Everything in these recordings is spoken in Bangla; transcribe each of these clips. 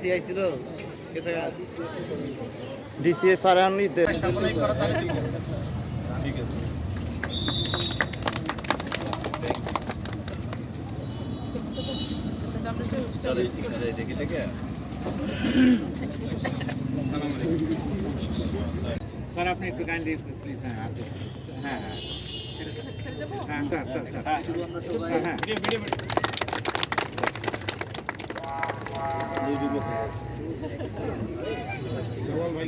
ডিসি আইছিল কে জায়গা ডিসিএ সারে আনলি স্যার আপনি একটু কাইন্ডলি প্লিজ হ্যাঁ হ্যাঁ হ্যাঁ হ্যাঁ। Sir sir sir sir. হ্যাঁ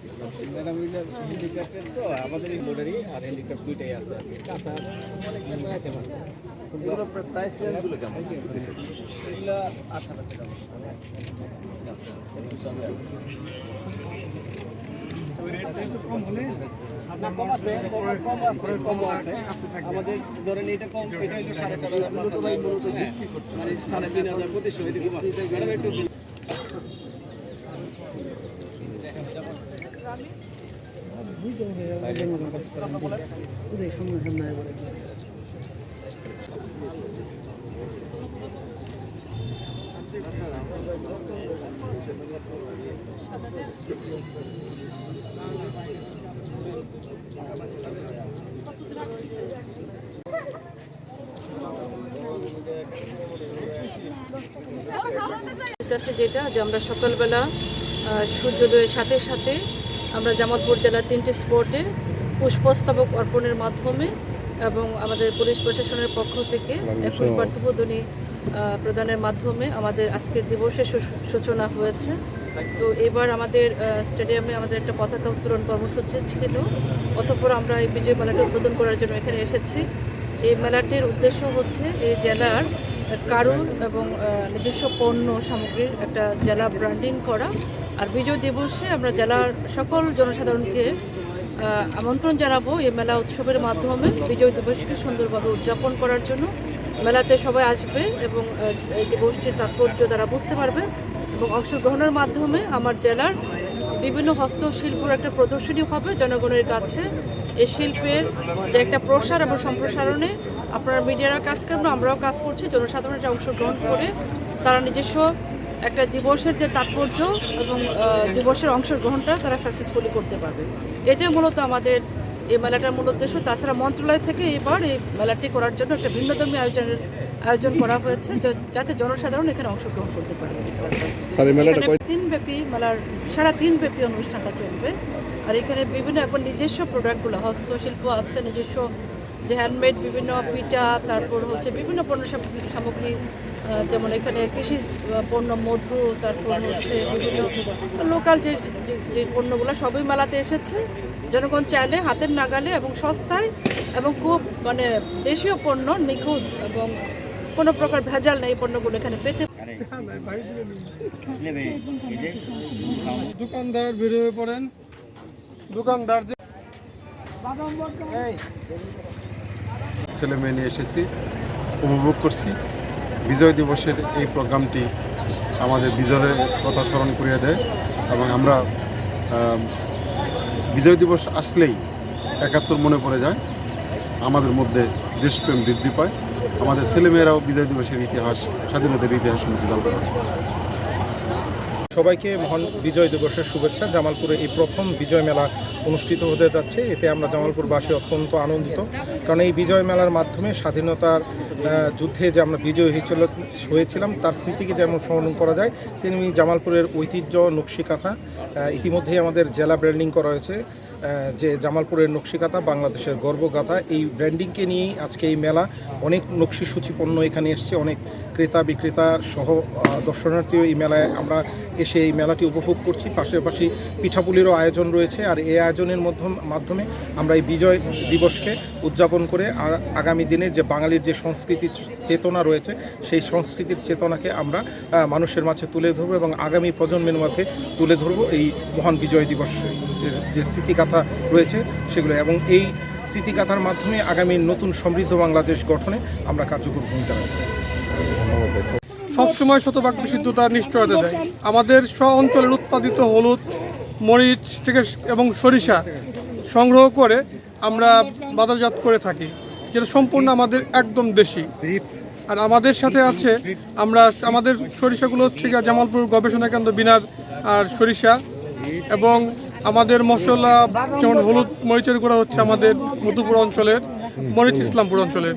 হ্যান্ডিক্যাপ্টেড তো আমাদের এই বোর্ডেরই আর হ্যান্ডিক্যাপ্ট দুইটাই আছে আর কি কাঁথা আইটেম আছে এগুলো প্রাইস রেঞ্জগুলো কেমন এগুলো আট হাজার টাকা। আমাদের ধরেন এটা কম এটা একটু সাড়ে চার হাজার মানে সাড়ে তিন হাজার পঁচিশশো এরকম আছে একটু যেটা যে আমরা সকালবেলা সূর্যোদয়ের সাথে সাথে আমরা জামালপুর জেলার তিনটি স্পটে পুষ্পস্তবক অর্পণের মাধ্যমে এবং আমাদের পুলিশ প্রশাসনের পক্ষ থেকে একই বার্ধবোধনী প্রদানের মাধ্যমে আমাদের আজকের দিবসের সূচনা হয়েছে। তো এবার আমাদের স্টেডিয়ামে আমাদের একটা পতাকা উত্তোলন কর্মসূচি ছিল। অতঃপর আমরা এই বিজয় মেলাটি উদ্বোধন করার জন্য এখানে এসেছি। এই মেলাটির উদ্দেশ্য হচ্ছে এই জেলার কারুর এবং নিজস্ব পণ্য সামগ্রীর একটা জেলা ব্র্যান্ডিং করা। আর বিজয় দিবসে আমরা জেলার সকল জনসাধারণকে আমন্ত্রণ জানাব এই মেলা উৎসবের মাধ্যমে বিজয় দিবসকে সুন্দরভাবে উদযাপন করার জন্য। মেলাতে সবাই আসবে এবং এই দিবসটির তাৎপর্য তারা বুঝতে পারবে এবং অংশগ্রহণের মাধ্যমে আমার জেলার বিভিন্ন হস্তশিল্পর একটা প্রদর্শনী হবে জনগণের কাছে। এই শিল্পের যে একটা প্রসার এবং সম্প্রসারণে আপনারা মিডিয়ারা কাজ করবেন, আমরাও কাজ করছি, জনসাধারণ এটা অংশগ্রহণ করে তারা নিজস্ব একটা দিবসের যে তাৎপর্য এবং দিবসের অংশগ্রহণটা তারা সাকসেসফুলি করতে পারবে। এটাই মূলত আমাদের এই মেলাটার মূল উদ্দেশ্য। তাছাড়া মন্ত্রণালয় থেকে এবার এই মেলাটি করার জন্য একটা ভিন্নধর্মী আয়োজনের আয়োজন করা হয়েছে যাতে জনসাধারণ এখানে অংশগ্রহণ করতে পারে। এখানে দিনব্যাপী মেলার সারা দিনব্যাপী অনুষ্ঠানটা চলবে। আর এখানে বিভিন্ন একবার নিজস্ব প্রোডাক্টগুলো হস্তশিল্প আছে নিজস্ব যে হ্যান্ডমেড বিভিন্ন পিঠা তারপর হচ্ছে বিভিন্ন পণ্য সামগ্রী- সামগ্রী যেমন এখানে কৃষি পণ্য মধু তারপর হচ্ছে বিভিন্ন লোকাল যে যে- পণ্যগুলো সবই মেলাতে এসেছে। জনগণ চাইলে হাতের নাগালে এবং সস্তায় এবং খুব মানে দেশীয় পণ্য নিখুঁত এবং কোনো প্রকার ভেজাল নেই পণ্যগুলো এখানে পেতে। দোকানদার বের হয়ে পড়েন। দোকানদার ছেলে মেয়ে নিয়ে এসেছি, উপভোগ করছি। বিজয় দিবসের এই প্রোগ্রামটি আমাদের বিজয়ের কথা স্মরণ করিয়ে দেয় এবং আমরা বিজয় দিবস আসলেই একাত্তর মনে পড়ে যায়। আমাদের মধ্যে দেশপ্রেম বৃদ্ধি পায়। আমাদের ছেলেমেয়েরাও বিজয় দিবসের ইতিহাস, স্বাধীনতার ইতিহাস সম্পর্কে জানতে সবাইকে মহান বিজয় দিবসের শুভেচ্ছা। জামালপুরে এই প্রথম বিজয় মেলা অনুষ্ঠিত হতে যাচ্ছে। এতে আমরা জামালপুরবাসী অত্যন্ত আনন্দিত। কারণ এই বিজয় মেলার মাধ্যমে স্বাধীনতার যুদ্ধে যে আমরা বিজয় হয়েছিল হয়েছিলাম, তার স্মৃতিকে যেমন স্মরণ করা যায়, তেমনি জামালপুরের ঐতিহ্য নকশি কাঁথা ইতিমধ্যেই আমাদের জেলা ব্র্যান্ডিং করা হয়েছে। যে জামালপুরের নকশিকাতা বাংলাদেশের গর্বগাথা, এই ব্র্যান্ডিংকে নিয়েই আজকে এই মেলা। অনেক নকশি সূচি পণ্য এখানে এসছে, অনেক ক্রেতা, বিক্রেতা সহ দর্শনার্থীও এই মেলায় আমরা এসে এই মেলাটি উপভোগ করছি। পাশাপাশি পিঠাপুলিরও আয়োজন রয়েছে আর এই আয়োজনের মধ্যম আমরা এই বিজয় দিবসকে উদযাপন করে আগামী দিনের যে বাঙালির যে সংস্কৃতি চেতনা রয়েছে, সেই সংস্কৃতির চেতনাকে আমরা মানুষের মাঝে তুলে ধরবো এবং আগামী প্রজন্মের মাঝে তুলে ধরবো এই মহান বিজয় দিবস যে স্মৃতিকাথা রয়েছে সেগুলো এবং এই স্মৃতিকাথার মাধ্যমে আগামী নতুন সমৃদ্ধ বাংলাদেশ গঠনে আমরা কার্যকর ভূমিকা রাখব। সবসময় শতভাগ বিশুদ্ধতার নিশ্চয়তা দেয়। আমাদের স্ব অঞ্চলের উৎপাদিত হলুদ, মরিচ থেকে এবং সরিষা সংগ্রহ করে আমরা বাজারজাত করে থাকি, যেটা সম্পূর্ণ আমাদের একদম দেশি। আর আমাদের সাথে আছে আমরা আমাদের সরিষাগুলো হচ্ছে জামালপুর গবেষণা কেন্দ্র বিনার আর সরিষা এবং আমাদের মশলা যেমন হলুদ মরিচের গুঁড়া হচ্ছে আমাদের মধুপুর অঞ্চলের মরিচ ইসলামপুর অঞ্চলের।